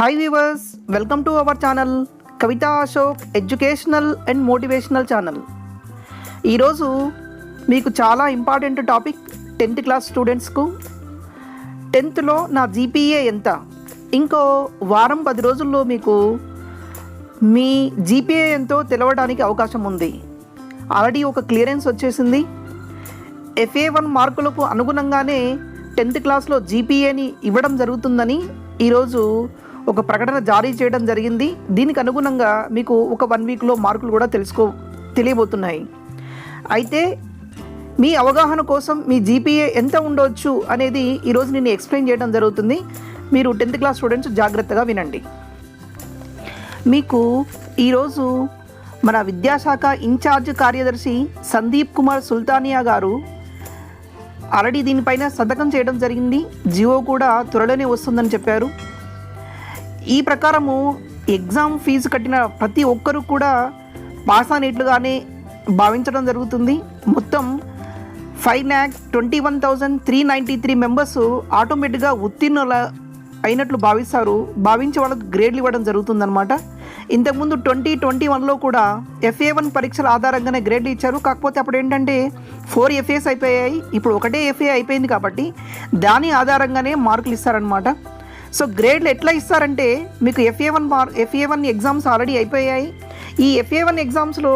Hi viewers welcome to our channel Kavitha Ashok educational and motivational channel ఈరోజు మీకు చాలా important topic tenth class స్టూడెంట్స్కు టెన్త్లో నా జీపీఏ ఎంత? ఇంకో వారం పది రోజుల్లో మీకు మీ జీపీఏ ఎంతో తెలవడానికి అవకాశం ఉంది. ఆల్రెడీ ఒక క్లియరెన్స్ వచ్చేసింది. ఎఫ్ఏ వన్ మార్కులకు అనుగుణంగానే టెన్త్ క్లాస్లో జీపీఏని ఇవ్వడం జరుగుతుందని ఈరోజు ఒక ప్రకటన జారీ చేయడం జరిగింది. దీనికి అనుగుణంగా మీకు ఒక వన్ వీక్లో మార్కులు కూడా తెలుసుకో తెలియబోతున్నాయి. అయితే మీ అవగాహన కోసం మీ జీపీఏ ఎంత ఉండొచ్చు అనేది ఈరోజు నేను ఎక్స్ప్లెయిన్ చేయడం జరుగుతుంది. మీరు టెన్త్ క్లాస్ స్టూడెంట్స్ జాగ్రత్తగా వినండి. మీకు ఈరోజు మన విద్యాశాఖ ఇన్ఛార్జ్ కార్యదర్శి సందీప్ కుమార్ సుల్తానియా గారు ఆల్రెడీ దీనిపైన సంతకం చేయడం జరిగింది. జియో కూడా త్వరలోనే వస్తుందని చెప్పారు. ఈ ప్రకారము ఎగ్జామ్ ఫీజు కట్టిన ప్రతి ఒక్కరూ కూడా పాస్ అనేట్లుగానే భావించడం జరుగుతుంది. మొత్తం five lakh twenty one thousand three ninety three members ఆటోమేటిక్గా ఉత్తీర్ణుల అయినట్లు భావిస్తారు. భావించి వాళ్ళకు గ్రేడ్లు ఇవ్వడం జరుగుతుందన్నమాట. ఇంతకుముందు ట్వంటీ ట్వంటీ వన్లో కూడా ఎఫ్ఏ వన్ పరీక్షల ఆధారంగానే గ్రేడ్లు ఇచ్చారు. కాకపోతే అప్పుడు ఏంటంటే ఫోర్ ఎఫ్ఏస్ అయిపోయాయి. ఇప్పుడు ఒకటే ఎఫ్ఏ అయిపోయింది కాబట్టి దాని ఆధారంగానే మార్కులు ఇస్తారనమాట సో గ్రేడ్లు ఎట్లా ఇస్తారంటే మీకు ఎఫ్ఏ వన్ మార్ ఎఫ్ఏ వన్ ఎగ్జామ్స్ ఆల్రెడీ అయిపోయాయి. ఈ ఎఫ్ఏ వన్ ఎగ్జామ్స్లో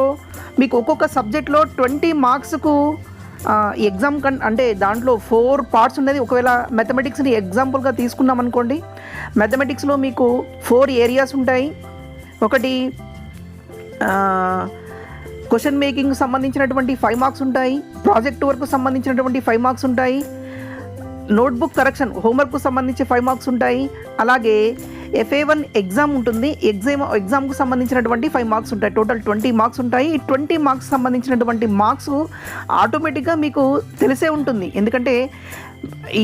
మీకు ఒక్కొక్క సబ్జెక్ట్లో ట్వంటీ మార్క్స్కు ఎగ్జామ్ కన్ అంటే దాంట్లో ఫోర్ పార్ట్స్ ఉన్నది. ఒకవేళ మెథమెటిక్స్ని ఎగ్జాంపుల్గా తీసుకున్నాం అనుకోండి. మెథమెటిక్స్లో మీకు ఫోర్ ఏరియాస్ ఉంటాయి. ఒకటి క్వశ్చన్ మేకింగ్ సంబంధించినటువంటి ఫైవ్ మార్క్స్ ఉంటాయి. ప్రాజెక్ట్ వర్క్ సంబంధించినటువంటి ఫైవ్ మార్క్స్ ఉంటాయి. నోట్బుక్ కరెక్షన్ హోంవర్క్కు సంబంధించి ఫైవ్ మార్క్స్ ఉంటాయి. అలాగే ఎఫ్ఏ వన్ ఎగ్జామ్ ఉంటుంది. ఎగ్జామ్ ఎగ్జామ్కు సంబంధించినటువంటి ఫైవ్ మార్క్స్ ఉంటాయి. టోటల్ ట్వంటీ మార్క్స్ ఉంటాయి. ఈ ట్వంటీ మార్క్స్ సంబంధించినటువంటి మార్క్స్ ఆటోమేటిక్గా మీకు తెలిసే ఉంటుంది. ఎందుకంటే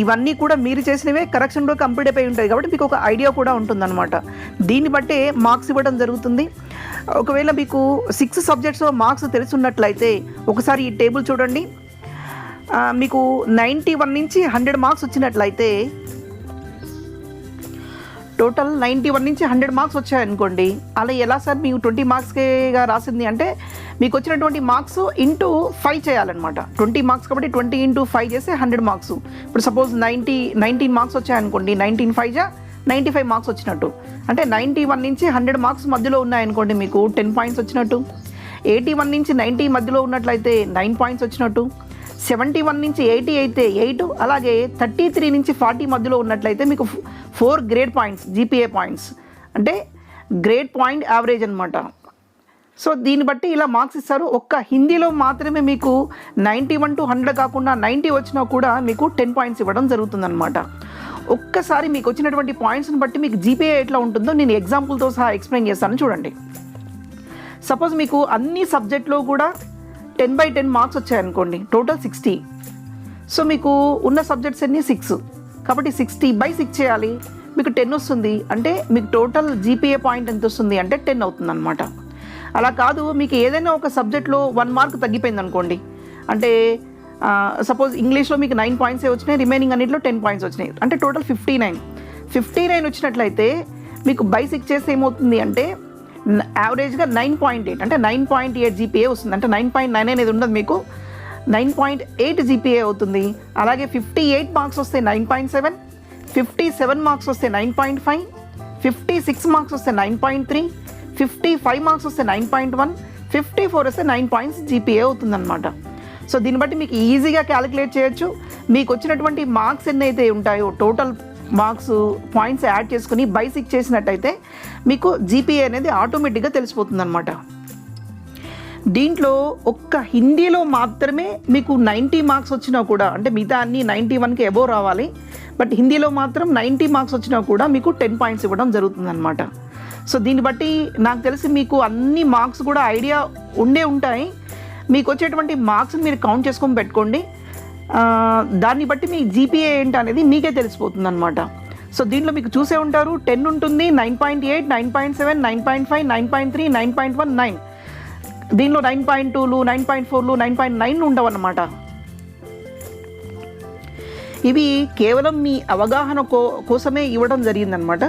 ఇవన్నీ కూడా మీరు చేసినవే కరెక్షన్లో కంప్లీట్ అయిపోయి ఉంటాయి కాబట్టి మీకు ఒక ఐడియా కూడా ఉంటుందన్నమాట. దీన్ని బట్టే మార్క్స్ ఇవ్వడం జరుగుతుంది. ఒకవేళ మీకు సిక్స్ సబ్జెక్ట్స్లో మార్క్స్ తెలుసున్నట్లయితే ఒకసారి ఈ టేబుల్ చూడండి. మీకు నైంటీ వన్ నుంచి హండ్రెడ్ మార్క్స్ వచ్చినట్లయితే టోటల్ నైంటీ వన్ నుంచి హండ్రెడ్ మార్క్స్ వచ్చాయనుకోండి. అలా ఎలా సార్ మీకు ట్వంటీ మార్క్స్కేగా రాసింది అంటే మీకు వచ్చినటువంటి మార్క్స్ ఇంటూ ఫైవ్ చేయాలన్నమాట. ట్వంటీ మార్క్స్ కాబట్టి ట్వంటీ ఇంటూ ఫైవ్ చేస్తే హండ్రెడ్ మార్క్స్. ఇప్పుడు సపోజ్ నైంటీ నైన్టీన్ మార్క్స్ వచ్చాయనుకోండి. నైన్టీన్ ఫైవ్ జా నైంటీ ఫైవ్ మార్క్స్ వచ్చినట్టు. అంటే నైంటీ వన్ నుంచి హండ్రెడ్ మార్క్స్ మధ్యలో ఉన్నాయనుకోండి మీకు టెన్ పాయింట్స్ వచ్చినట్టు. ఎయిటీ వన్ నుంచి నైంటీ మధ్యలో ఉన్నట్లయితే నైన్ పాయింట్స్ వచ్చినట్టు. సెవెంటీ వన్ నుంచి ఎయిటీ అయితే ఎయిట్ అలాగే థర్టీ త్రీ నుంచి ఫార్టీ మధ్యలో ఉన్నట్లయితే మీకు four grade points GPA points. అంటే గ్రేడ్ పాయింట్ యావరేజ్ అనమాట సో దీన్ని బట్టి ఇలా మార్క్స్ ఇస్తారు. ఒక్క హిందీలో మాత్రమే మీకు నైంటీ వన్ టు హండ్రెడ్ కాకుండా నైంటీ వచ్చినా కూడా మీకు టెన్ పాయింట్స్ ఇవ్వడం జరుగుతుందన్నమాట. ఒక్కసారి మీకు వచ్చినటువంటి పాయింట్స్ని బట్టి మీకు జీపీఏ ఎట్లా ఉంటుందో నేను ఎగ్జాంపుల్తో సహా ఎక్స్ప్లెయిన్ చేస్తాను చూడండి. సపోజ్ మీకు అన్ని సబ్జెక్ట్లో కూడా టెన్ బై టెన్ మార్క్స్ వచ్చాయనుకోండి టోటల్ సిక్స్టీ. సో మీకు ఉన్న సబ్జెక్ట్స్ అన్నీ సిక్స్ కాబట్టి సిక్స్టీ బై సిక్స్ చేయాలి మీకు టెన్ వస్తుంది. అంటే మీకు టోటల్ జీపీఏ పాయింట్ ఎంత వస్తుంది అంటే టెన్ అవుతుంది అనమాట అలా కాదు మీకు ఏదైనా ఒక సబ్జెక్ట్లో వన్ మార్క్ తగ్గిపోయింది అనుకోండి అంటే సపోజ్ ఇంగ్లీష్లో మీకు నైన్ పాయింట్స్ వచ్చినాయి రిమైనింగ్ అన్నింటిలో టెన్ పాయింట్స్ వచ్చినాయి. అంటే total fifty nine. Fifty nine వచ్చినట్లయితే మీకు బై సిక్స్ చేస్తే ఏమవుతుంది అంటే యావరేజ్గా నైన్ పాయింట్ ఎయిట్ అంటే నైన్ పాయింట్ ఎయిట్ జీపీఏ వస్తుంది. అంటే నైన్ పాయింట్ నైన్ అనేది ఉండదు మీకు. నైన్ పాయింట్ ఎయిట్ జీపీఏ అవుతుంది. అలాగే ఫిఫ్టీ ఎయిట్ మార్క్స్ వస్తే nine point seven fifty seven marks వస్తే nine point five fifty six marks వస్తే nine point three fifty five marks వస్తే nine point one fifty four వస్తే నైన్ పాయింట్స్ జీపీఏ అవుతుందన్నమాట. So దీన్ని బట్టి మీకు ఈజీగా క్యాలిక్యులేట్ చేయొచ్చు. మీకు వచ్చినటువంటి మార్క్స్ ఎన్ని అయితే ఉంటాయో టోటల్ మార్క్స్ పాయింట్స్ యాడ్ చేసుకుని బైసిక్ చేసినట్టయితే మీకు జీపీఏ అనేది ఆటోమేటిక్గా తెలిసిపోతుంది అనమాట దీంట్లో ఒక్క హిందీలో మాత్రమే మీకు నైంటీ మార్క్స్ వచ్చినా కూడా అంటే మిగతా అన్ని నైంటీ వన్కి ఎబో రావాలి బట్ హిందీలో మాత్రం నైంటీ మార్క్స్ వచ్చినా కూడా మీకు టెన్ పాయింట్స్ ఇవ్వడం జరుగుతుందన్నమాట. సో దీన్ని బట్టి నాకు తెలిసి మీకు అన్ని మార్క్స్ కూడా ఐడియా ఉండే ఉంటాయి. మీకు వచ్చేటువంటి మార్క్స్ మీరు కౌంట్ చేసుకొని పెట్టుకోండి. దాన్ని బట్టి మీ జీపీఏ ఏంటి అనేది మీకే తెలిసిపోతుంది అనమాట సో దీంట్లో మీకు చూసే ఉంటారు టెన్ ఉంటుంది nine point eight nine point seven nine point five nine point three nine point one nine. దీనిలో నైన్ పాయింట్ టూలు నైన్ పాయింట్ ఫోర్లు నైన్ పాయింట్ నైన్ ఉండవన్నమాట. ఇవి కేవలం మీ అవగాహన కో కోసమే ఇవ్వడం జరిగిందనమాట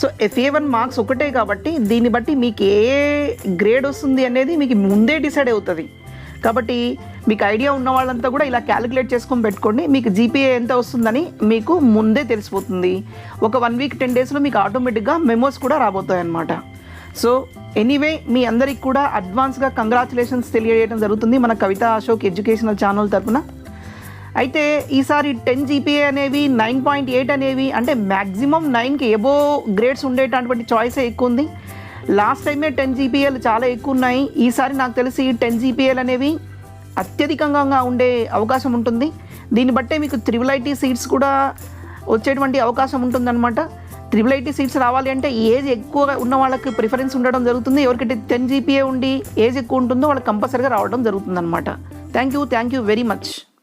సో ఎఫ్ఏ వన్ మార్క్స్ ఒకటే కాబట్టి దీన్ని బట్టి మీకు ఏ గ్రేడ్ వస్తుంది అనేది మీకు ముందే డిసైడ్ అవుతుంది. కాబట్టి మీకు ఐడియా ఉన్న వాళ్ళంతా కూడా ఇలా క్యాలిక్యులేట్ చేసుకొని పెట్టుకోండి. మీకు జీపీఏ ఎంత వస్తుందని మీకు ముందే తెలిసిపోతుంది. ఒక వన్ వీక్ టెన్ డేస్లో మీకు ఆటోమేటిక్గా మెమోస్ కూడా రాబోతాయి అన్నమాట. సో ఎనీవే మీ అందరికి కూడా అడ్వాన్స్గా కంగ్రాచులేషన్స్ తెలియజేయడం జరుగుతుంది మన కవిత అశోక్ ఎడ్యుకేషనల్ ఛానల్ తరపున. అయితే ఈసారి టెన్ జీపీఏ అనేవి నైన్ పాయింట్ ఎయిట్ అనేవి అంటే మ్యాక్సిమం నైన్కి ఎబో గ్రేడ్స్ ఉండేటటువంటి చాయిసే ఎక్కువ ఉంది. లాస్ట్ టైమే టెన్ జీపీఏలు చాలా ఎక్కువ ఉన్నాయి. ఈసారి నాకు తెలిసి టెన్ జీపీఏలు అనేవి అత్యధికంగా ఉండే అవకాశం ఉంటుంది. దీన్ని బట్టే మీకు త్రిబుల్ ఐటీ సీట్స్ కూడా వచ్చేటువంటి అవకాశం ఉంటుందన్నమాట. త్రిబుల్ ఐటీ సీట్స్ రావాలి అంటే ఏజ్ ఎక్కువ ఉన్న వాళ్ళకి ప్రిఫరెన్స్ ఉండడం జరుగుతుంది. ఎవరికైతే టెన్ జీపీఏ ఉండి ఏజ్ ఎక్కువ ఉంటుందో వాళ్ళకి కంపల్సరీగా రావడం జరుగుతుందన్నమాట. Thank you thank you very much